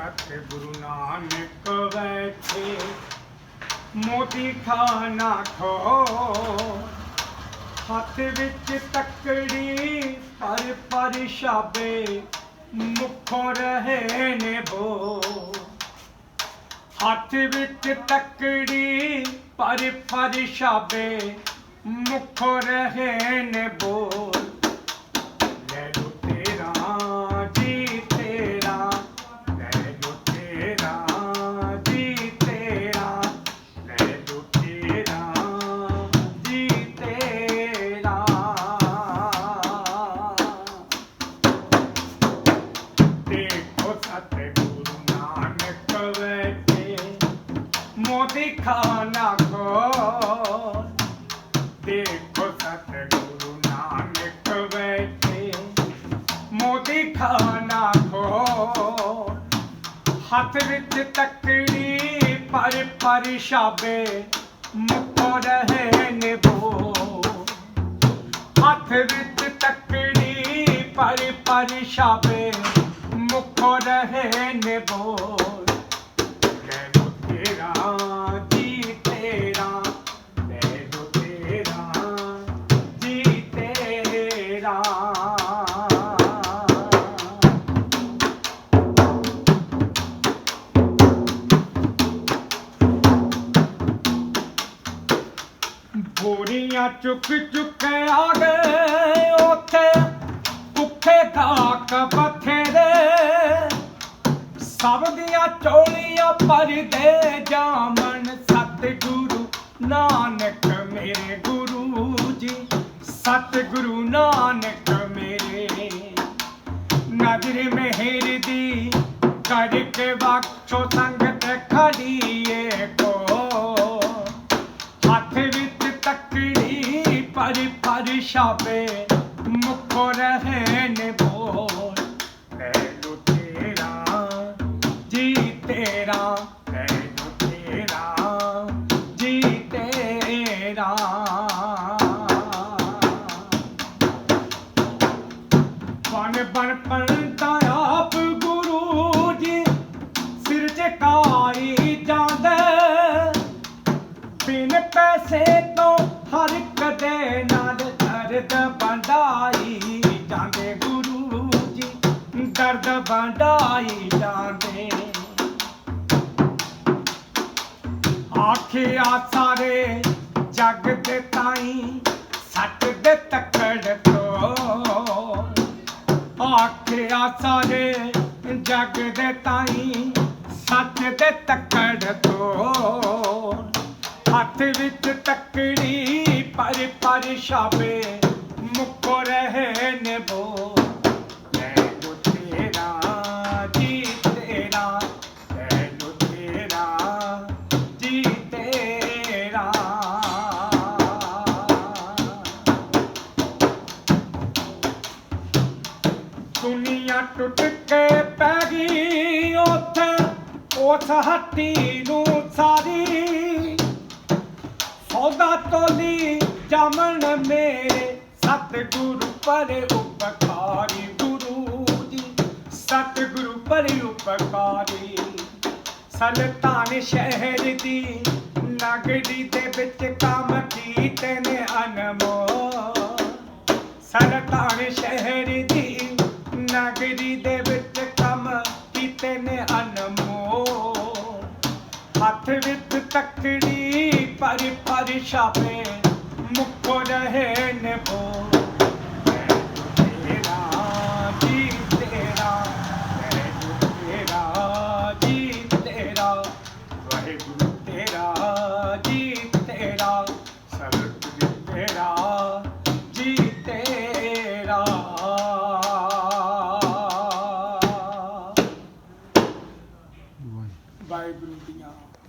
ਸਤਿਗੁਰੂ ਨਾਨਕ ਬੈਠੇ, ਮੋਤੀ ਖਾਨਾ ਖੋ। ਹੱਥ ਵਿੱਚ ਤੱਕੜੀ ਪਰ ਪਰ ਸ਼ਾਬੇ ਮੁਖੋਂ ਰਹੇ ਨੇ ਬੋ। ਹੱਥ ਵਿੱਚ ਤੱਕੜੀ ਪਰ ਪਰ ਸ਼ਾਬੇ ਮੁਖੋਂ ਰਹੇ ਨੇ ਬੋ। ਖਾਨਾ ਖੋ ਦੇਖੋ ਸਤਿਗੁਰੂ ਨਾਨਕ ਬੈਠੇ। ਮੋਦੀ ਖਾਨਾ ਖੋ ਹੱਥ ਵਿੱਚ ਤੱਕੜੀ ਪਰ ਪਰ ਸ਼ਾਬੇ ਮੁੱਕੋ ਰਹੇ ਨੇ ਬੋ ਹੱਥ ਵਿੱਚ ਤੱਕੜੀ ਪਰ ਪਰ ਸ਼ਾਬੇ ਮੁੱਕੋ ਰਹੇ ਨੇ ਬੋਲ। ਬੋਰੀਆਂ ਚੁੱਕ ਚੁੱਕ ਆ ਗਏ। ਉੱਥੇ ਭੁੱਖੇ ਕਾਕ ਬਥੇਰੇ। ਸਭ ਦੀਆਂ ਚੋਲੀਆਂ ਭਰਦੇ ਜਾਮਨ ਸਤਿਗੁਰੂ ਨਾਨਕ ਮੇਰੇ ਗੁਰੂ ਜੀ। ਸਤਿਗੁਰੂ ਨਾਨਕ ਮੇਰੇ। ਨਜ਼ਰ ਮਿਹਰ ਦੀ ਕਰਕੇ ਬਖਸ਼ੋ ਸੰਗਤ ਖੜੀਏ ਕੋ। ਪਰ ਪਰ ਸ਼ਾਬੇ ਮੁੱਖੋ ਬੋਲ। ਲੈ ਤੇਰਾ, ਜੀ ਤੇਰਾ। ਲੈ ਤੇਰਾ, ਜੀ ਤੇਰਾ। ਬਨ ਬਨ ਪੰਤਾ ਦਰਦ ਬੰਡਾਈ ਜਾਂਦੇ ਆਖਿਆ ਸਾਰੇ ਜੱਗ ਦੇ ਤਾਈ ਸੱਟ ਦੇ ਤੱਕੜ ਤੋਂ। ਆਖਿਆ ਸਾਰੇ ਜੱਗ ਦੇ ਤਾਈ, ਸੱਚ ਦੇ ਤੱਕੜ ਤੋਂ। ਹੱਥ ਵਿੱਚ ਤੱਕੜੀ ਪਰ ਪਰ ਸ਼ਾਬੇ ਮੁੱਕੋ ਰਹੇ ਨੇ ਬੋ ਦੁਨੀਆ ਟੁੱਟ ਕੇ ਪੈ ਗਈ ਉੱਥੇ। ਉਸ ਹੱਟੀ ਨੂੰ ਸਾਰੀ ਸੌਦਾ ਤੋਲੀ ਜਾਮਣ ਮੇਰੇ ਸਤਿਗੁਰੂ ਪਰੇ ਉਪਕਾਰੀ ਗੁਰੂ ਜੀ। ਸਤਿਗੁਰੂ ਪਰੇ ਉਪਕਾਰੀ। ਸਲਤਾਨ ਸ਼ਹਿਰ ਦੀ ਨਗਰੀ ਦੇ ਵਿੱਚ ਕੰਮ ਕੀਤੇ ਨੇ ਅਨਮੋਲ। ਸਲਤਾਨ ਸ਼ਹਿਰ ਦੀ ਨਗਰੀ ਦੇ ਵਿੱਚ ਕੰਮ ਕੀਤੇ ਨੇ ਅਨਮੋਲ। ਹੱਥ ਵਿੱਚ ਤੱਕੜੀ ਪਰ ਪਰ ਛਾਪੇ ਮੁੱਕੋ ਰਹੇ ਨੇ ਬੋ